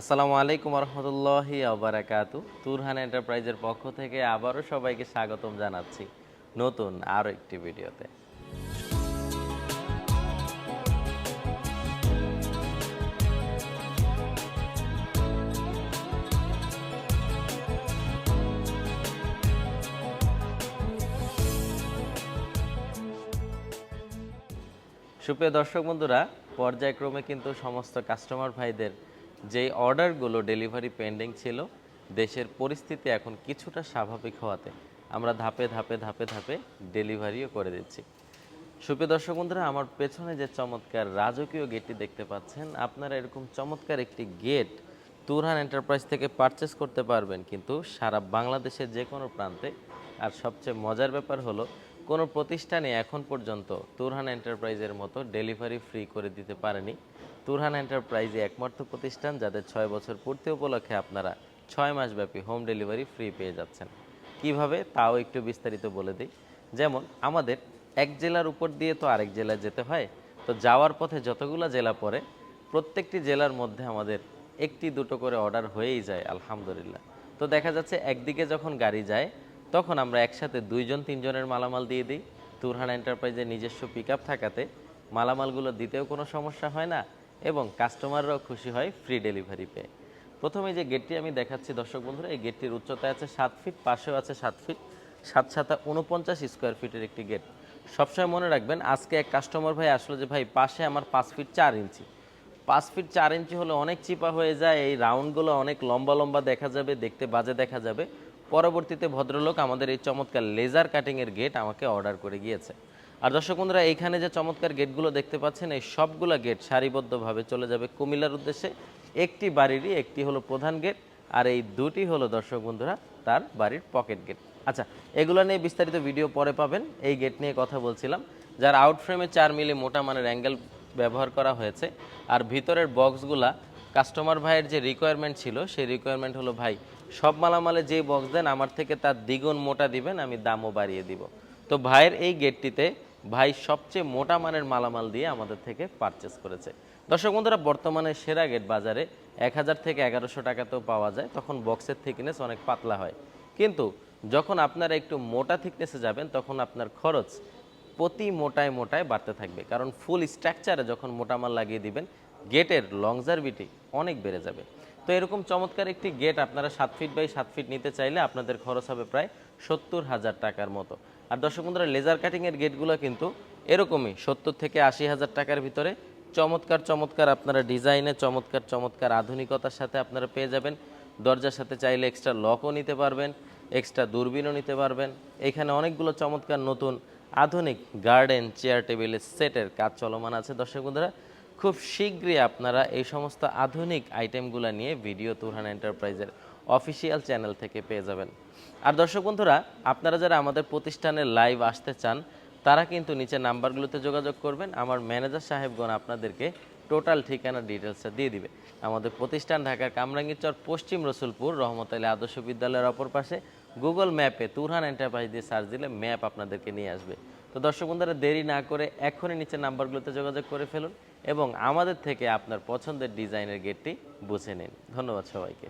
আসসালামু আলাইকুম রহমতুল্লাহি আবরাকাতু তুরহান এন্টারপ্রাইজের পক্ষ থেকে আবারও সবাইকে স্বাগতম জানাচ্ছি নতুন আরও একটি ভিডিওতে। সুপ্রিয় দর্শক বন্ধুরা, পর্যায়ক্রমে কিন্তু সমস্ত কাস্টমার ভাইদের যেই অর্ডারগুলো ডেলিভারি পেন্ডিং ছিল, দেশের পরিস্থিতি এখন কিছুটা স্বাভাবিক হওয়াতে আমরা ধাপে ধাপে ধাপে ধাপে ডেলিভারিও করে দিচ্ছি। সুপ্রিয় দর্শক বন্ধুরা, আমার পেছনে যে চমৎকার রাজকীয় গেটটি দেখতে পাচ্ছেন, আপনারা এরকম চমৎকার একটি গেট তুরহান এন্টারপ্রাইজ থেকে পারচেস করতে পারবেন, কিন্তু সারা বাংলাদেশের যে কোনো প্রান্তে। আর সবচেয়ে মজার ব্যাপার হলো কোনো প্রতিষ্ঠানে এখন পর্যন্ত তুরহান এন্টারপ্রাইজের মতো ডেলিভারি ফ্রি করে দিতে পারেনি। তুরহান এন্টারপ্রাইজে একমাত্র প্রতিষ্ঠান যাদের ছয় বছর পূর্তি উপলক্ষে আপনারা ছয় মাসব্যাপী হোম ডেলিভারি ফ্রি পেয়ে যাচ্ছেন। কীভাবে? তাও একটু বিস্তারিত বলে দিই। যেমন, আমাদের এক জেলার উপর দিয়ে তো আরেক জেলায় যেতে হয়, তো যাওয়ার পথে যতগুলো জেলা পড়ে, প্রত্যেকটি জেলার মধ্যে আমাদের একটি দুটো করে অর্ডার হয়েই যায়, আলহামদুলিল্লাহ। তো দেখা যাচ্ছে একদিকে যখন গাড়ি যায় তখন আমরা একসাথে দুইজন, তিনজনের মালামাল দিয়ে দিই। তুরহান এন্টারপ্রাইজের নিজস্ব পিক থাকাতে মালামালগুলো দিতেও কোনো সমস্যা হয় না এবং কাস্টমাররাও খুশি হয় ফ্রি ডেলিভারি পেয়ে। প্রথমে যে গেটটি আমি দেখাচ্ছি দর্শক বন্ধুরা, এই গেটটির উচ্চতা আছে সাত ফিট পাশেও আছে সাত ফিট সাত সাতা উনপঞ্চাশ স্কোয়ার ফিটের একটি গেট সবসময় মনে রাখবেন, আজকে এক কাস্টমার ভাই আসলো যে, ভাই, পাশে আমার পাঁচ ফিট চার ইঞ্চি। পাঁচ ফিট চার ইঞ্চি হলে অনেক চিপা হয়ে যায়, এই রাউন্ডগুলো অনেক লম্বা লম্বা দেখা যাবে, দেখতে বাজে দেখা যাবে। পরবর্তীতে ভদ্রলোক আমাদের এই চমৎকার লেজার কাটিংয়ের গেট আমাকে অর্ডার করে গিয়েছে। আর দর্শক বন্ধুরা, এইখানে যে চমৎকার গেটগুলো দেখতে পাচ্ছেন, এই সবগুলো গেট সারিবদ্ধভাবে চলে যাবে কুমিল্লার উদ্দেশ্যে। একটি বাড়িরই একটি হলো প্রধান গেট আর এই দুটি হলো দর্শক বন্ধুরা, তার বাড়ির পকেট গেট আচ্ছা এগুলো নিয়ে বিস্তারিত ভিডিও পরে পাবেন। এই গেট নিয়ে কথা বলছিলাম, যার আউটফ্রেমে চার মিলি মোটা মানের অ্যাঙ্গেল ব্যবহার করা হয়েছে। আর ভিতরের বক্সগুলা কাস্টমার ভাইয়ের যে রিকোয়ারমেন্ট ছিল, সেই রিকোয়ারমেন্ট হলো, ভাই, সব মালামালে যেই বক্স দেন, আমার থেকে তার দ্বিগুণ মোটা দিবেন, আমি দামও বাড়িয়ে দিব। তো ভাইয়ের এই গেটটিতে ভাই সবচেয়ে মোটা মানের মালামাল দিয়ে আমাদের থেকে পারচেস করেছে। দর্শক বন্ধুরা, বর্তমানে সেরা গেট বাজারে এক হাজার থেকে এগারোশো টাকাতেও পাওয়া যায়, তখন বক্সের থিকনেস অনেক পাতলা হয়। কিন্তু যখন আপনারা একটু মোটা থিকনেসে যাবেন, তখন আপনার খরচ প্রতি মোটায় মোটায় বাড়তে থাকবে। কারণ ফুল স্ট্রাকচারে যখন মোটা মাল লাগিয়ে দিবেন গেটের লংজারভিটি অনেক বেড়ে যাবে। তো এরকম চমৎকার একটি গেট আপনারা সাত ফিট বাই সাত ফিট নিতে চাইলে আপনাদের খরচ হবে প্রায় সত্তর হাজার টাকার মতো। আর দর্শক বন্ধুরা লেজার কাটিংয়ের গেটগুলো কিন্তু এরকমই, সত্তর থেকে আশি হাজার টাকার ভিতরে। চমৎকার চমৎকার আপনারা ডিজাইনে, চমৎকার চমৎকার আধুনিকতার সাথে আপনারা পেয়ে যাবেন। দরজার সাথে চাইলে এক্সট্রা লকও নিতে পারবেন এক্সট্রা দূরবীনও নিতে পারবেন। এখানে অনেকগুলো চমৎকার নতুন আধুনিক গার্ডেন চেয়ার টেবিলের সেটের কাজ চলমান আছে। দর্শক বন্ধুরা খুব শীঘ্রই আপনারা এই সমস্ত আধুনিক আইটেমগুলো নিয়ে ভিডিও তুরহান এন্টারপ্রাইজের অফিসিয়াল চ্যানেল থেকে পেয়ে যাবেন। আর দর্শক বন্ধুরা, আপনারা যারা আমাদের প্রতিষ্ঠানে লাইভ আসতে চান, তারা কিন্তু নিচে নাম্বারগুলোতে যোগাযোগ করবেন। আমার ম্যানেজার সাহেবগণ আপনাদেরকে টোটাল ঠিকানা ডিটেলসটা দিয়ে দিবে। আমাদের প্রতিষ্ঠান ঢাকার কামরাঙ্গীরচর পশ্চিম রসুলপুর, রহমত আলী আদর্শ বিদ্যালয়ের অপর পাশে গুগল ম্যাপে তুরহান এন্টারপ্রাইজ দিয়ে সার্চ দিলে ম্যাপ আপনাদেরকে নিয়ে আসবে। তো দর্শক বন্ধুরা, দেরি না করে এখনই নিচে নাম্বারগুলোতে যোগাযোগ করে ফেলুন এবং আমাদের থেকে আপনার পছন্দের ডিজাইনের গেটটি বুঝে নিন। ধন্যবাদ সবাইকে।